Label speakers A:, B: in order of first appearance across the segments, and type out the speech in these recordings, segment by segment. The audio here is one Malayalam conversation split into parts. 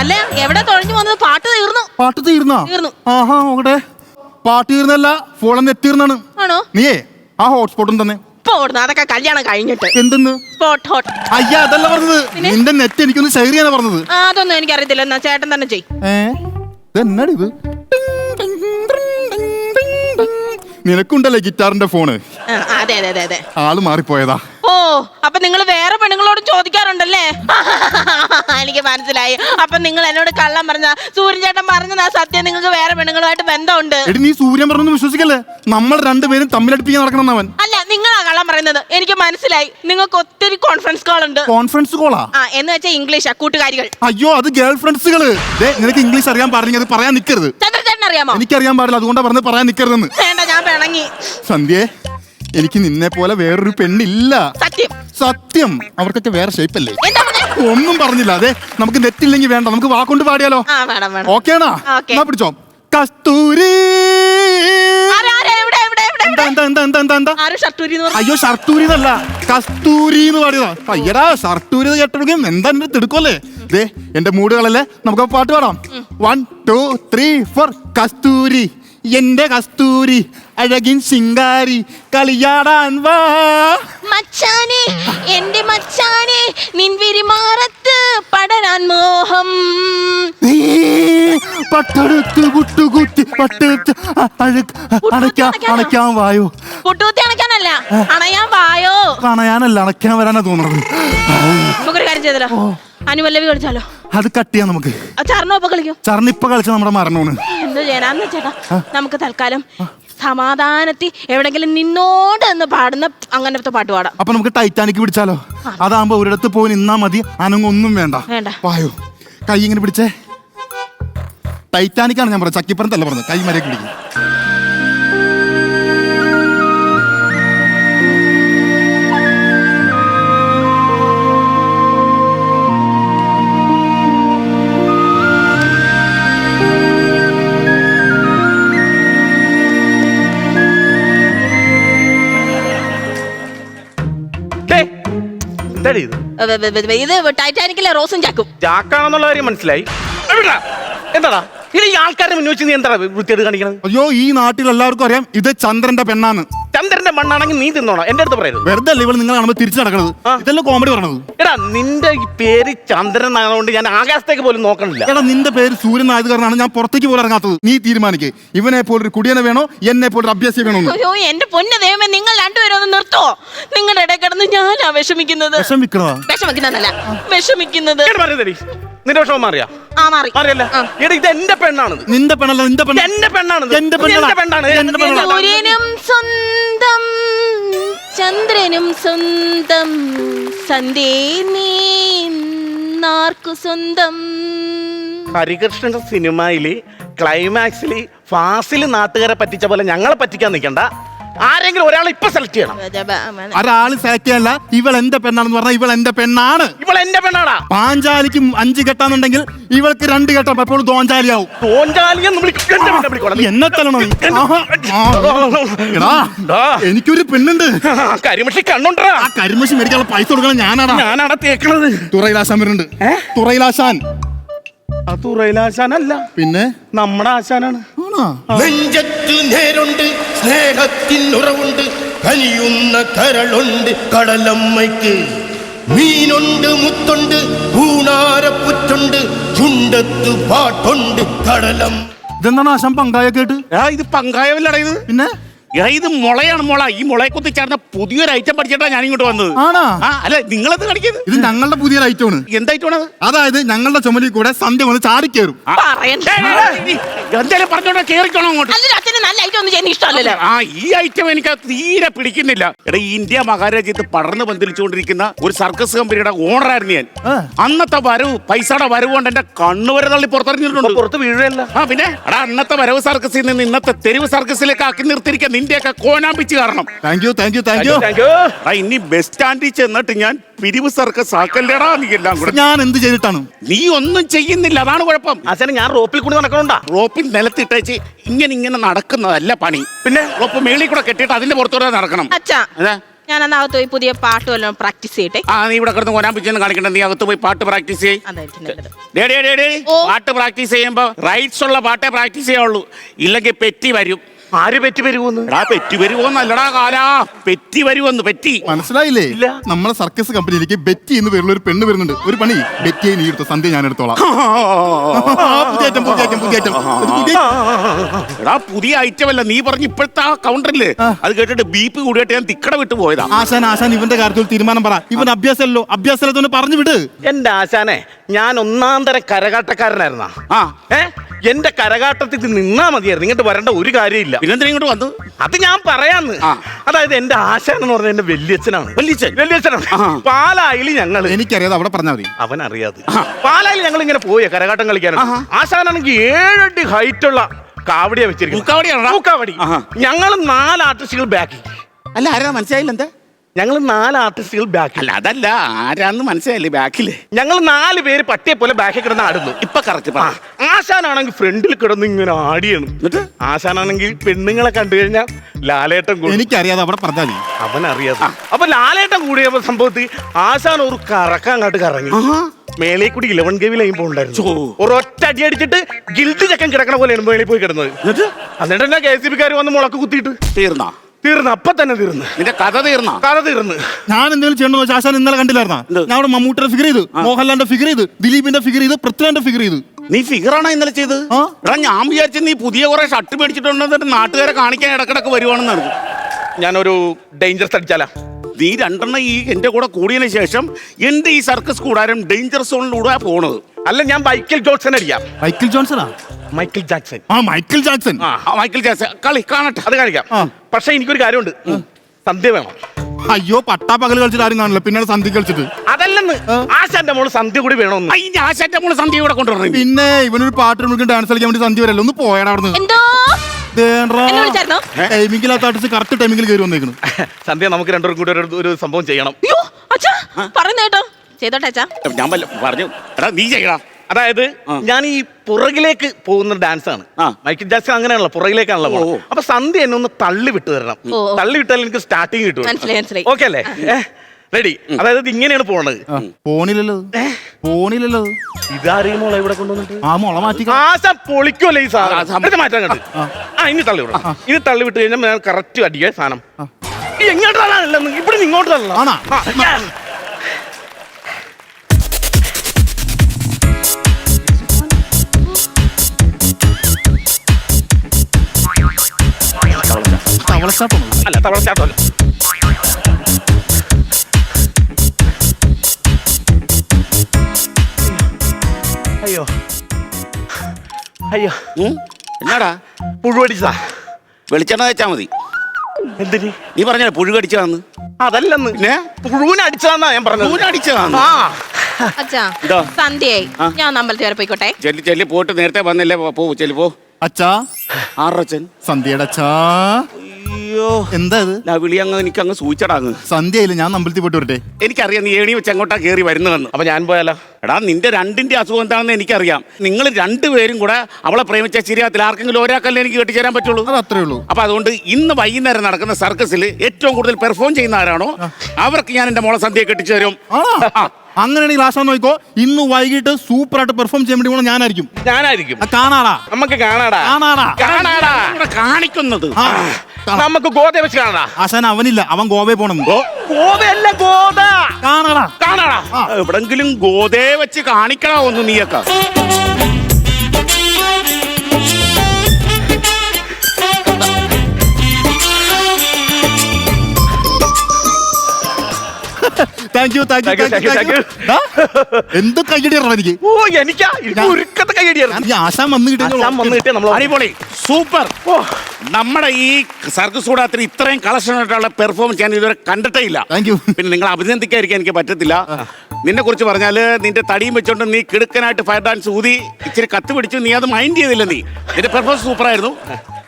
A: അല്ല? എവിടെ തൊഴഞ്ഞു വന്നത്? പാട്ട് തീർന്നു.
B: പാട്ട് തീർന്നാ?
A: തീർന്നു.
B: ആഹാ നോക്കട്ടെ. പാട്ട് തീർന്നല്ല ഫോളം നെറ്റ് തീർന്നാണ്
A: ആണോ?
B: നീയേ ആ ഹോട്ട്സ്പോട്ടും തന്നെ.
A: ഇപ്പൊ ഓടുന്നു അതൊക്കെ കല്യാണം കഴിഞ്ഞിട്ട്.
B: എന്തെന്ന്?
A: ഹോട്ട് ഹോട്ട്
B: അയ്യ അതല്ല പറഞ്ഞത്. നിന്റെ നെറ്റ് എനിക്കൊന്ന് ഷെയർ ചെയ്യാനാ പറഞ്ഞത്.
A: ആ അതൊന്നും എനിക്കറിയത്തില്ല. എന്നാ ചേട്ടൻ തന്നെ ചെയ്.
B: ഏ? ഇതെന്നാടി ഇത്? നിനക്കുണ്ടല്ലേ ഗിറ്റാറിന്റെ ഫോണ്
A: ആ, അതെ അതെ അതെ അതെ.
B: ആൾ മാറിപ്പോയതാ.
A: ഓ അപ്പൊ നിങ്ങൾ പെണ്ണുങ്ങളോട് ചോദിക്കാറുണ്ടല്ലേ? എനിക്ക് മനസ്സിലായി. അപ്പൊ നിങ്ങൾ എന്നോട് കള്ളം പറഞ്ഞ സൂര്യൻ ചേട്ടൻ പറഞ്ഞതാ സത്യം. നിങ്ങൾക്ക് വേറെ പെണ്ണുങ്ങളുമായിട്ട് ബന്ധമുണ്ട്.
B: എടി നീ സൂര്യൻ പറഞ്ഞു വിശ്വസിക്കല്ലേ? നമ്മൾ രണ്ടുപേരും തമ്മിലടിപ്പിക്കാൻ നടക്കണം അവൻ.
A: അല്ല നിങ്ങളാ കള്ളം പറയുന്നത്. എനിക്ക് മനസ്സിലായി. നിങ്ങൾക്ക് ഒത്തിരി കോൺഫറൻസ് കോൾ ഉണ്ട്.
B: കോൺഫറൻസ് കോളാ
A: ആ? എന്ന് വെച്ചാൽ ഇംഗ്ലീഷാ കൂട്ടുകാരികൾ.
B: അയ്യോ അത് ഗേൾ ഫ്രണ്ട്സുകൾ ദേ നിനക്ക് ഇംഗ്ലീഷ് അറിയാൻ അത് പറയാൻ നിൽക്കരുത്
A: ചന്ദ്രചേട്ടൻ അറിയാമോ?
B: എനിക്കറിയാൻ പാടില്ല അതുകൊണ്ടാ പറഞ്ഞ് പറയാൻ നിൽക്കരുതെന്ന്
A: വേണ്ട ഞാൻ പിണങ്ങി.
B: സന്ധ്യേ എനിക്ക് നിന്നെ പോലെ വേറൊരു പെണ്ണില്ല.
A: സത്യം.
B: സത്യം. അവർക്കൊക്കെ വേറെ ഷേപ്പല്ലേ
A: എന്താ പറഞ്ഞേ?
B: ഒന്നും പറഞ്ഞില്ല. അതെ നമുക്ക് നെറ്റ് ഇല്ലെങ്കിൽ വേണ്ട. നമുക്ക് വാക്കൊണ്ട് പാടിയാലോ?
A: ആ വേണം വേണം.
B: ഓക്കേണാ. എന്നാ പിടിച്ചോ. കസ്തൂരി.
A: ആരാ, ആരാ, എവിടെ, എവിടെ, എവിടെ,
B: എന്താ
A: എവിടെ?
B: എന്താ എന്താ എന്താ എന്താ എന്താ?
A: ആരും ഷർട്ടൂരി എന്ന് പറഞ്ഞു
B: അയ്യോ ഷർട്ടൂരി എന്നല്ല. കസ്തൂരി എന്ന് പാടിയതാ. അയ്യടാ ഷർട്ടൂരി എന്ന് എന്താ എന്റെ തിടുക്കല്ലേ? ദേ എന്റെ മൂടുകളല്ലേ? നമുക്ക് പാട്ട് പാടാം. One two three four Kasturi. എന്റെ കസ്തൂരി അഴകിൻ ശിങ്കാരി കളിയാടാൻ വാ.
A: മച്ചാനെ എന്റെ മച്ചാനെ നിൻ വിരിമാറത്ത് പടരാൻ മോഹം.
B: നീ പട്ടെടുത്ത് പുട്ടുകുത്തി പട്ടെടുത്ത് അ- അണയ്ക്കാൻ അണയ്ക്കാൻ വായോ?
A: പുട്ടുകുത്തി അണയ്ക്കാനല്ല അണയാൻ വായോ?
B: കാണാനല്ല അണയ്ക്കാൻ വരാനാ തോന്നുന്നത്.
A: നമുക്കൊരു കാര്യം ചെയ്തല്ലോ. അനുപല്ലവി കളിച്ചാലോ?
B: അത് കട്ട് ചെയ്യാം നമുക്ക്.
A: കളിക്കും.
B: ചർണിപ്പ കളിച്ച നമ്മുടെ മരണമാണ്.
A: എന്താ ചെയ്യാനാന്ന് ചേട്ടാ നമുക്ക് തൽക്കാലം സമാധാനത്തിൽ എവിടെങ്കിലും നിന്നോട് എന്ന് പാടുന്ന അങ്ങനത്തെ പാട്ട് പാടാം.
B: അപ്പൊ നമുക്ക് ടൈറ്റാനിക് പിടിച്ചാലോ? അതാകുമ്പോ ഒരിടത്ത് പോയി നിന്നാ മതി. അനങ്ങൊന്നും വേണ്ട.
A: വേണ്ട.
B: വായോ. കൈ ഇങ്ങനെ പിടിച്ചേ. ടൈറ്റാനിക് ആണ് ഞാൻ പറഞ്ഞത്. ചക്കിപ്പറത്തല്ല പറഞ്ഞത്. കൈ മരയൊക്കെ പിടിക്കും.
C: എന്താടി ഇത്?
A: ഇത് ടൈറ്റാനിക്കിലെ റോസും ചാക്കും.
C: ചാക്കാണെന്നുള്ള കാര്യം മനസ്സിലായി. എന്താടാ? ഇത് ഈ ആൾക്കാരുടെ മുന്നിൽ വെച്ച് നീ എന്താ കാണിക്കണത്?
B: അയ്യോ ഈ നാട്ടിൽ എല്ലാവർക്കും അറിയാം ഇത് ചന്ദ്രന്റെ പെണ്ണാണ്.
C: ചന്ദ്രന്റെ മണ്ണാണെങ്കിൽ നീ തിന്നോണം. എന്റെ അടുത്ത് പറയരുത്.
B: വെറുതെ അല്ല ഇവൾ നിങ്ങൾ കാണുമ്പോൾ തിരിച്ചു നടക്കണത്. ഇതെല്ലാം കോമഡി പറഞ്ഞത്
C: എടാ നിന്റെ ഈ പേര് ചന്ദ്രൻ ആയതുകൊണ്ട് ഞാൻ ആകാശത്തേക്ക് പോലും നോക്കണില്ല.
B: എടാ നിന്റെ പേര് സൂര്യൻ ആയത് കാരണമാണ് ഞാൻ പുറത്തേക്ക് പോലും ഇറങ്ങാത്തത്. നീ തീരുമാനിക്കേ. ഇവനെ പോലൊരു കുടിയനെ വേണോ? എന്നെ പോലൊരു അഭ്യാസി വേണോ എന്ന്.
A: അയ്യോ എന്റെ പൊന്ന് ദൈവമേ നിങ്ങൾ രണ്ടുപേരും ഒന്ന് നിർത്തോ. നിങ്ങളുടെ ഇടയിൽ കിടന്ന് ഞാനാ വിഷമിക്കുന്നത്.
B: വിഷം വിൽക്കണതാ
A: വിഷമിക്കുന്നതല്ല വിഷമിക്കുന്നത്.
C: പറയുന്നതടി നിന്റെ വിഷമം മാറിയാ?
A: ആ മാറി.
C: മാറിയല്ല?
A: ആ.
C: എടാ ഇത് എന്റെ പെണ്ണാണിത്.
B: നിന്റെ പെണ്ണല്ല നിന്റെ പെണ്ണ.
C: എന്റെ പെണ്ണാണ്.
B: എന്റെ
C: പെണ്ണാണ്.
B: എന്റെ പെണ്ണാ.
A: സൂര്യനും സ്വന്തം ചന്ദ്രനും സ്വന്തം സന്ധ്യേ നാർക്കു സ്വന്തം.
C: ഹരികൃഷ്ണന്റെ സിനിമയിൽ ക്ലൈമാക്സിൽ ഫാസിൽ നാട്ടുകാരെ പറ്റിച്ച പോലെ ഞങ്ങളെ പറ്റിക്കാൻ നിൽക്കണ്ട ആരെങ്കിലും ഒരാളെ ഇപ്പൊ സെലക്ട് ചെയ്യണം.
B: ഒരാൾ സെലക്ട് ചെയ്യല്ല ഇവൾ എന്റെ പെണ്ണാണെന്ന് പറഞ്ഞാൽ ഇവൾ എന്റെ പെണ്ണാണ്.
C: ഇവൾ എന്റെ പെണ്ണാടാ.
B: പാഞ്ചാലിക്ക് അഞ്ച് കെട്ടാന്നുണ്ടെങ്കിൽ ഇവൾക്ക് രണ്ട് കെട്ടാം അപ്പോൾ തോഞ്ചാലിയാവും. എന്നെ തല്ലണോ. എനിക്കൊരു പെണ്ണുണ്ട്.
C: ആ, കരിമഷി കണ്ണുണ്ടടാ.
B: ആ കരിമശി മേടിക്കാനുള്ള പൈസ കൊടുക്കണം ഞാനാണ്
C: ഞാനാണ് തേക്കണത്.
B: തുറയിലാശാൻ വരുന്നുണ്ട്. തുറയിലാശാൻ.
C: തുറയിലാശാനല്ല.
B: പിന്നെ?
C: നമ്മുടെ ആശാനാണ്.
B: ആണോ?
D: നെഞ്ചത്ത് നേരുണ്ട്. സ്നേഹത്തിനുറവുണ്ട് കനിയുന്ന കരളുണ്ട് കടലമ്മയ്ക്ക്. മീനുണ്ട് മുത്തുണ്ട് പൂണാരപ്പുറ്റുണ്ട് ചുണ്ടത്ത് പാട്ടുണ്ട് കടലം.
B: ഇതെന്താണ് ആശാൻ പങ്കായ കേട്ട്?
C: ആ ഇത് പങ്കായമല്ലടാ ഇത്.
B: പിന്നെ?
C: എടാ, ഇത് മുളയാണ് മുള. ഈ മുളയെ കുത്തി ചേർന്ന പുതിയൊരു ഐറ്റം പഠിച്ചിട്ടാ ഞാൻ ഇങ്ങോട്ട് വന്നത്.
B: ആണോ?
C: ആ അല്ല നിങ്ങളത് കാണിക്കുന്നത്
B: ഇത് ഞങ്ങളുടെ പുതിയൊരു ഐറ്റമാണ്
C: എന്തായിട്ടാണ്
B: അതായത് ഞങ്ങളുടെ ചുമലിൽ കൂടെ സന്ധ്യ വന്ന് ചാടി
A: കയറും
C: എന്തായാലും പറഞ്ഞോണ്ട് കേറിക്കോണം അങ്ങോട്ട്.
A: ഒന്നും ചെയ്യുന്ന ഇഷ്ടമല്ലല്ലോ.
C: ആ ഈ ഐറ്റം എനിക്ക് തീരെ പിടിക്കുന്നില്ല. എടാ ഈ ഇന്ത്യ മഹാരാജ്യത്ത് പടർന്നു പന്തലിച്ചുകൊണ്ടിരിക്കുന്ന ഒരു സർക്കസ് കമ്പനിയുടെ ഓണറായിരുന്നു ഞാൻ.
B: ആ.
C: അന്നത്തെ വരവ് പൈസയുടെ വരവ് കൊണ്ട് എന്റെ കണ്ണുവരെ തള്ളി പുറത്തിറങ്ങിയിട്ടുണ്ട്. പുറത്ത് വീഴല്ല ആ പിന്നെ? എടാ അന്നത്തെ വരവ് സർക്കസിൽ നിന്ന് ഇന്നത്തെ തെരുവ് സർക്കസിലേക്ക് ആക്കി നിർത്തിയിരിക്കാൻ നിന്റെയൊക്കെ കോനാമ്പിച്ച് കാരണം.
B: Thank you thank you thank you
C: എടാ, ഇനി ബസ് സ്റ്റാൻഡിൽ ചെന്നിട്ട് ഞാൻ പിരിവ് സർക്കസ് ആക്കല്ലേടാ നീ എല്ലാം കൂടെ.
B: ഞാൻ എന്ത് ചെയ്തിട്ടാണ്?
C: നീ ഒന്നും ചെയ്യുന്നില്ല അതാണ് കുഴപ്പം.
E: അച്ഛനെ ഞാൻ റോപ്പിൽ കൂടി നടക്കണുണ്ടാ.
C: റോപ്പിൽ നിലത്തിട്ടേച്ച് ഇങ്ങനെ ഇങ്ങനെ നടക്കുന്നതല്ല പണി. പിന്നെ? റോപ്പ് മേളിൽ കൂടെ കെട്ടിയിട്ട് അതിന്റെ പുറത്തൂടെ നടക്കണം.
A: അച്ഛാ
C: അതെ.
A: ഞാൻ അന്ന് അകത്ത് പോയി പുതിയ പാട്ട് വല്ലതും പ്രാക്ടീസ് ചെയ്യട്ടെ?
C: ആ നീ ഇവിടെ കിടന്ന് കൊരാൻ പിച്ചെന്ന് കാണിക്കണ്ട. നീ അകത്ത് പോയി പാട്ട് പ്രാക്ടീസ് ചെയ്യ്.
A: അതായിരിക്കും നല്ലത്
C: ഡേ, ഡേ, ഡേ, ഡേ.
A: ഓ.
C: പാട്ട് പ്രാക്ടീസ് ചെയ്യുമ്പോ റൈറ്റ്സ് ഉള്ള പാട്ടേ പ്രാക്ടീസ് ചെയ്യാവുള്ളൂ. ഇല്ലെങ്കിൽ പെറ്റി വരും.
E: ആര് പെറ്റി വരുമെന്ന്
C: എടാ പെറ്റി വരുമോന്നല്ലടാ കാലാ പെറ്റി വരുമെന്ന് പെറ്റി
B: മനസ്സിലായില്ലേ
E: ഇല്ല.
B: നമ്മളെ സർക്കസ് കമ്പനിയിലേക്ക് ബെറ്റി എന്ന് പേരുള്ള ഒരു പെണ്ണ് വരുന്നുണ്ട് ഒരു പണി ബെറ്റിയെ നീ എടുത്ത സന്ധ്യ ഞാൻ എടുത്തോളാം ആ, പുതിയ ഐറ്റം പുതിയ ഐറ്റം ഇത് പുതിയ
C: എടാ പുതിയ ഐറ്റം അല്ല നീ പറഞ്ഞ ഇപ്പോഴത്തെ ആ കൗണ്ടറിൽ അത് കേട്ടിട്ട് ബീപ്പ് കൂടിയിട്ട് ഞാൻ തിക്കട വിട്ട് പോയതാ
B: ആശാൻ ആശാൻ ഇവന്റെ കാര്യത്തിൽ ഒരു തീരുമാനം പറ ഇവൻ അഭ്യാസമല്ലോ അഭ്യാസത്തോനെ പറഞ്ഞു വിട്
E: എന്റെ ആശാനെ ഞാൻ ഒന്നാം തരം കരകാട്ടക്കാരനായിരുന്ന
C: ആ
E: ഏ എന്റെ കരകാട്ടത്തിൽ നിന്നാ മതിയായിരുന്നു ഇങ്ങോട്ട് വരേണ്ട ഒരു കാര്യമില്ല
C: പിന്നെന്തിനാ ഇങ്ങോട്ട് വന്നു
E: അത് ഞാൻ പറയാന്ന്. അതായത് എന്റെ ആശാൻ എന്ന് പറഞ്ഞ എന്റെ വല്യച്ഛനാണ്.
C: വല്യച്ഛൻ?
E: വല്യച്ഛനാണ്. പാലായിൽ ഞങ്ങൾ
B: എനിക്കറിയാതെ അവിടെ പറഞ്ഞാൽ മതി.
E: അവൻ അറിയാതെ പാലായിൽ ഞങ്ങൾ ഇങ്ങനെ പോയ കരകാട്ടം കളിക്കാനാണ് ആശാനാണെങ്കിൽ ഏഴടി ഹൈറ്റ് ഉള്ള കാവടിയാ വെച്ചിരിക്കുന്നത്. ഞങ്ങൾ നാല് ആർട്ടിസ്റ്റുകൾ ബാക്കി.
C: അല്ല ആരാ? മനസ്സിലായില്ല എന്താ?
E: ഞങ്ങൾ നാല് ആർട്ടിസ്റ്റുകൾ ബാക്കിൽ
C: അല്ല അതല്ല ആരാന്ന് മനസ്സിലായില്ലേ ബാക്കിൽ
E: ഞങ്ങൾ നാല് പേര് പട്ടിയെ പോലെ ബാക്കിൽ കിടന്ന് ആടുന്നു.
C: ഇപ്പൊ കറക്റ്റ്
E: പറ. ആശാനാണെങ്കിൽ ഫ്രണ്ടിൽ കിടന്ന് ഇങ്ങനെ ആടിയാണ്.
C: എന്നിട്ട്?
E: ആശാനാണെങ്കിൽ പെണ്ണുങ്ങളെ കണ്ടു കഴിഞ്ഞാൽ ലാലേട്ടൻ കൂടി.
B: എനിക്കറിയാതെ അവിടെ പറഞ്ഞാൽ മതി.
E: അവൻ അറിയാതെ അപ്പൊ ലാലേട്ടൻ കൂടിയ സംഭവത്തിൽ ആശാൻ ഒരു കറക്കം അങ്ങോട്ട് കറങ്ങി. മേലെ കൂടി ഇലവൻ ഗവി ലൈൻ പോണ്ടായിരുന്നു
C: ഒരു
E: ഒരൊറ്റ അടി അടിച്ചിട്ട് ഗിൽഡ് ചക്കൻ കിടക്കണ പോലെയാണ് മേളിൽ പോയി കിടന്നത്.
C: എന്നിട്ട്?
E: എന്നിട്ട് എന്നാ കെ സി ബിക്കാർ വന്ന് മുളക്ക് കുത്തിയിട്ട്?
C: തീർന്നാ?
E: തീർന്ന് അപ്പൊ തന്നെ തീർന്നു.
C: നിന്റെ കഥ തീർന്ന?
E: കഥ തീർന്നു.
B: ഞാൻ എന്തെങ്കിലും ചെയ്യണമെന്ന് വെച്ചാൽ ആശാൻ ഇന്നലെ കണ്ടില്ലായിരുന്നാ? ഞാൻ അവിടെ മമ്മൂട്ടിയുടെ ഫിഗർ ചെയ്ത് മോഹൻലാലിന്റെ ഫിഗർ ചെയ്ത് ദിലീപിന്റെ ഫിഗർ ചെയ്ത് പൃഥ്വിന്റെ ഫിഗർ ചെയ്ത്.
C: നീ ഫിഗറാണോ ഇന്നലെ ചെയ്ത്. എടാ ഞാൻ വിചാരിച്ചു നീ പുതിയ കുറെ ഷർട്ട് മേടിച്ചിട്ടുണ്ടെന്നിട്ട് നാട്ടുകാരെ കാണിക്കാൻ ഇടക്കിടക്ക് വരുവാണെന്നാണ്
E: ഞാനൊരു ഡേഞ്ചർ അടിച്ചാലാ
C: നീ രണ്ടെണ്ണം ഈ എന്റെ കൂടെ കൂടിയതിനു ശേഷം എന്റെ ഈ സർക്കസ് കൂടാരം ഡേഞ്ചർ സോണിലൂടെ പോണത്.
E: അല്ല ഞാൻ മൈക്കിൾ ജോൺസൺ അടിക്കാം
B: മൈക്കിൾ ജോൺസണാ
E: മൈക്കിൾ ജാക്സൺ
B: ആ മൈക്കിൾ ജാക്സൺ
E: ആ
C: മൈക്കിൾ ജാക്സൺ കളി കാണട്ടെ
E: അത് കാണിക്കാം. പക്ഷേ എനിക്കൊരു കാര്യമുണ്ട്. സന്ധ്യ വേണം.
B: അയ്യോ പട്ടാ പകൽ കളിച്ചിട്ട് ആരും കാണില്ല. പിന്നെ സന്ധ്യ കളിച്ചിട്ട്.
E: അതല്ലെന്ന്. ആശാന്റെ മോൾ സന്ധ്യ കൂടി വേണമെന്ന്
C: ആശാന്റെ മോൾ സന്ധ്യ കൂടെ കൊണ്ടുവരണം.
B: പിന്നെ ഇവനൊരു പാട്ട് നമുക്ക് ഡാൻസ് കളിക്കാൻ വേണ്ടി സന്ധ്യ വരല്ലോ? ഒന്ന് പോയടാ അവിടെ കറക്റ്റ് കയറി
E: സന്ധ്യ നമുക്ക് രണ്ടുപേരും കൂടി ഒരു- സംഭവം ചെയ്യണം.
A: അയ്യോ അച്ഛാ പറയുന്ന കേട്ടോ. ചെയ്തോട്ടെ
C: ഞാൻ പറഞ്ഞു. എടാ നീ ചെയ്യടാ.
E: അതായത് ഞാൻ ഈ പുറകിലേക്ക് പോകുന്ന ഡാൻസ് ആണ്. മൈക്കിൾ ജാക്സൺ അങ്ങനെയാണല്ലോ പുറകിലേക്കാണല്ലോ പോകുന്നത്. അപ്പൊ സന്ധ്യ എന്നെ ഒന്ന് തള്ളി വിട്ടു തരണം. തള്ളി വിട്ടാൽ എനിക്ക് സ്റ്റാർട്ടിങ് കിട്ടും. ഓക്കെ അല്ലേ? റെഡി അതായത് ഇത് ഇങ്ങനെയാണ് പോണത്.
B: പോണില്ലല്ലോ പോണില്ലല്ലോ
E: ഇതാരെയും മോളെ ഇവിടെ കൊണ്ടുവന്നിട്ട്?
B: ആ മുള മാറ്റി
E: ആശ പൊളിക്കുമല്ലേ ഈ സാധനം? മാറ്റാൻ കണ്ടു. ആ. ഇനി തള്ളി വിടാം ഇത് തള്ളി വിട്ട് കഴിഞ്ഞാൽ ഞാൻ കറക്റ്റ് അടിക്കുക സാധനം. ഈ എങ്ങോട്ട് തള്ളാനല്ല? ഇവിടെ നിന്ന് ഇങ്ങോട്ട് തള്ളണം
B: ആണോ?
E: ആ, ഞാൻ.
B: തവള സ്റ്റാർട്ടാണോ
E: അല്ല തവളച്ചാട്ടമല്ല അയ്യോ. അയ്യോ?
C: എന്നാടാ?
E: പുഴുവടിച്ചതാ.
C: വെളിച്ചെണ്ണ വെച്ചാ മതി.
E: എന്തിന്?
C: നീ പറഞ്ഞ പുഴു കടിച്ചതാന്ന്
E: അതല്ലെന്ന്.
C: പിന്നെ?
E: പുഴുവിനടിച്ചതാന്നാ ഞാൻ
C: പറഞ്ഞു പുഴുവിനടിച്ചതാന്ന്
E: ആ.
A: അച്ഛാ
C: ഇതോ?
A: സന്ധ്യയായി. ഞാൻ അമ്പലത്തിൽ വരെ പോയിക്കോട്ടെ.
C: ചെല്ലി ചെല്ലി പോയിട്ട് നേരത്തെ വന്നില്ലേ? പോ- പോ ചെല്ലി പോ.
B: അച്ഛാ.
C: ആറച്ചൻ
B: സന്ധ്യയുടെ അച്ഛാ.
C: അയ്യോ.
B: എന്താ ഇത്
C: അങ്ങ് എനിക്ക് അങ്ങ് സൂചിച്ചടാങ്ങ്.
B: സന്ധ്യയില്ല ഞാൻ അമ്പലത്തിൽ പോയിട്ട് വരട്ടെ?
C: എനിക്കറിയാം നീ ഏണി വെച്ച് അങ്ങോട്ടാ കയറി വരുന്നതെന്ന്.
E: അപ്പൊ ഞാൻ പോയാലോ?
C: എടാ നിന്റെ രണ്ടിന്റെ അസുഖം എന്താണെന്ന് എനിക്കറിയാം. നിങ്ങൾ രണ്ടുപേരും കൂടെ അവളെ പ്രേമിച്ച ശരിയാത്തില്ല ആർക്കെങ്കിലും ഒരാൾക്കല്ലേ എനിക്ക് കെട്ടിച്ചേരാൻ പറ്റുള്ളൂ?
B: അത് അത്രേ ഉള്ളൂ.
C: അപ്പൊ അതുകൊണ്ട് ഇന്ന് വൈകുന്നേരം നടക്കുന്ന സർക്കസിൽ ഏറ്റവും കൂടുതൽ പെർഫോം ചെയ്യുന്ന ആരാണോ അവർക്ക് ഞാൻ എന്റെ മോളെ സന്ധ്യ കെട്ടിച്ചു തരും.
B: ആണോ? അങ്ങനെയാണെങ്കിൽ ആശാൻ നോക്കോ ഇന്ന് വൈകിട്ട് സൂപ്പർ ആയിട്ട് പെർഫോം ചെയ്യാൻ വേണ്ടി പോണ ഞാനായിരിക്കും.
E: ഞാനായിരിക്കും.
B: ആ, കാണാടാ.
E: നമുക്ക് കാണാടാ.
B: കാണാടാ.
E: കാണാടാ.
C: ഇവിടെ കാണിക്കുന്നത്.
B: ആ.
E: നമുക്ക് ഗോതയെ വെച്ച് കാണടാ
B: ആശാൻ അവനില്ല. അവൻ ഗോവയിൽ പോണം.
E: ഗോതയല്ല ഗോത.
B: കാണാടാ.
E: കാണാടാ.
C: എവിടെങ്കിലും ഗോതയെ വെച്ച് കാണിക്കണോ ഒന്ന് നീയൊക്കെ.
B: Thank you thank you
E: Thank you,
B: thank you എന്ത് കയ്യടി എനിക്ക്?
E: ഓ എനിക്കാ ഉരുക്കത്തെ
B: കയ്യടിയാണ് ആശാൻ വന്നു
E: കിട്ടിയ ആശാൻ വന്നു
B: കിട്ടിയ
E: നമ്മൾ
C: അടിപൊളി. സൂപ്പർ.
E: ഓ.
C: നമ്മുടെ ഈ സർക്കസ് കൂടാത്തിന് ഇത്രയും കളക്ഷൻ ആയിട്ടുള്ള പെർഫോമൻസ് ഞാൻ ഇതുവരെ കണ്ടിട്ടേ ഇല്ല. പിന്നെ നിങ്ങൾ അഭിനന്ദിക്കാതിരിക്കാൻ എനിക്ക് പറ്റത്തില്ല. നിന്നെ കുറിച്ച് പറഞ്ഞാൽ നിന്റെ തടിയും വെച്ചോണ്ട് നീ കിടുക്കനായിട്ട് ഫയർ ഡാൻസ് ഊതി ഇച്ചിരി കത്ത് പിടിച്ചു നീ അത് മൈൻഡ് ചെയ്തില്ല നീ. നിന്റെ പെർഫോമൻസ് സൂപ്പർ ആയിരുന്നു.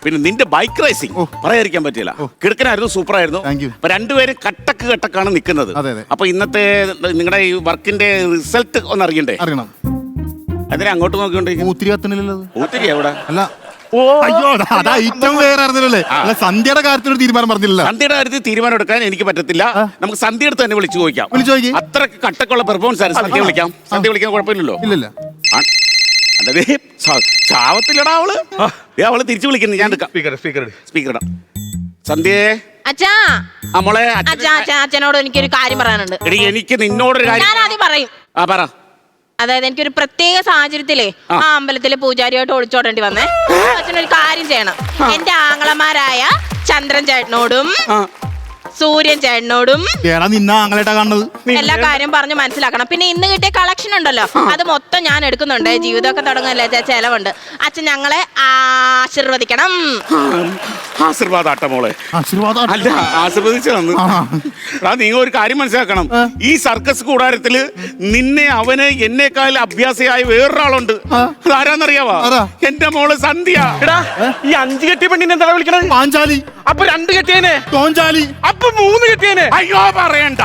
C: പിന്നെ നിന്റെ ബൈക്ക് റേസിംഗ്. പറയാതിരിക്കാൻ പറ്റില്ല കിടുക്കനായിരുന്നു സൂപ്പർ ആയിരുന്നു. അപ്പൊ രണ്ടുപേരും കട്ടക്ക് കട്ടക്കാണ് നിൽക്കുന്നത്. അപ്പൊ ഇന്നത്തെ നിങ്ങളുടെ ഈ വർക്കിന്റെ റിസൾട്ട് ഒന്ന് അറിയണ്ടേ?
B: അറിയണം.
C: അതിനെ അങ്ങോട്ട്
B: നോക്കിക്കൊണ്ടിരിക്കും കത്തണില്ലല്ലോ അത്.
C: ഊത്തിരി എവിടെ
B: അല്ല
E: ഓ.
B: അയ്യോ അതാ- ഏറ്റവും വേറെ അല്ല സന്ധ്യയുടെ കാര്യത്തിൽ ഒരു തീരുമാനം പറഞ്ഞില്ലല്ലോ.
C: സന്ധ്യയുടെ കാര്യത്തിൽ തീരുമാനം എടുക്കാൻ എനിക്ക് പറ്റത്തില്ല. നമുക്ക് സന്ധ്യ എടുത്ത് തന്നെ വിളിച്ചു ചോദിക്കാം.
B: വിളിച്ചു ചോദിക്ക്.
C: അത്രയ്ക്ക് കട്ടക്കുള്ള പെർഫോമൻസ് ആണ് സന്ധ്യ വിളിക്കാം. സന്ധ്യ വിളിക്കാൻ കുഴപ്പമില്ലല്ലോ.
B: ഇല്ലല്ല.
C: ആ, അതെ ചാവത്തില്ലടാ അവൾ. ദേ അവൾ തിരിച്ചു വിളിക്കുന്നു. ഞാൻ എടുക്കാം.
E: സ്പീക്കർ സ്പീക്കർ
C: സ്പീക്കർ ഇടാം. സന്ധ്യേ.
A: അച്ഛാ.
C: മോളെ.
A: അച്ഛനോട് എനിക്കൊരു കാര്യം പറയാനുണ്ട്.
C: എടി എനിക്ക് നിന്നോടൊരു കാര്യം
A: ഞാൻ ആദ്യം പറയും.
C: ആ പറ.
A: അതായത് എനിക്കൊരു പ്രത്യേക സാഹചര്യത്തിലേ
C: ആ.
A: അമ്പലത്തിലെ പൂജാരിയായിട്ട് ഒളിച്ചോടേണ്ടി വന്നേ അച്ഛനൊരു കാര്യം ചെയ്യണം എന്റെ ആങ്ങളമാരായ ചന്ദ്രൻ ചേട്ടനോടും. സൂര്യൻ ചേട്ടനോടും
B: ഏടാ നിന്ന ആങ്ങളേട്ടാ കാണുന്നത്.
A: എല്ലാ കാര്യം പറഞ്ഞു മനസ്സിലാക്കണം. പിന്നെ ഇന്ന് കിട്ടിയ കളക്ഷൻ ഉണ്ടല്ലോ. അത് മൊത്തം ഞാൻ എടുക്കുന്നുണ്ട്. ജീവിതമൊക്കെ തുടങ്ങല്ലേ ചെ- ചെലവുണ്ട്. അച്ഛൻ ഞങ്ങളെ ആശീർവദിക്കണം.
C: ആശീർവാദാട്ട മോളെ.
B: ആശീർവാദം
C: അല്ല ആശീർവദിച്ചു തന്നു എടാ നീ ഒരു കാര്യം മനസ്സിലാക്കണം. ഈ സർക്കസ് കൂടാരത്തിൽ നിന്നെ അവന് എന്നെക്കാൾ അഭ്യാസിയായ വേറൊരാളുണ്ട്. അതാരാന്നറിയാവാ?
B: ആരാ?
C: എന്റെ മോൾ സന്ധ്യ.
E: എടാ ഈ അഞ്ചു കെട്ടി പെണ്ണിനെ എന്താ വിളിക്കണത്?
B: പാഞ്ചാലി.
E: അപ്പൊ രണ്ട് കെട്ടിയനെ
B: തോഞ്ചാലി.
E: അപ്പൊ മൂന്ന് കെട്ടിയനെ.
C: അയ്യോ പറയണ്ട.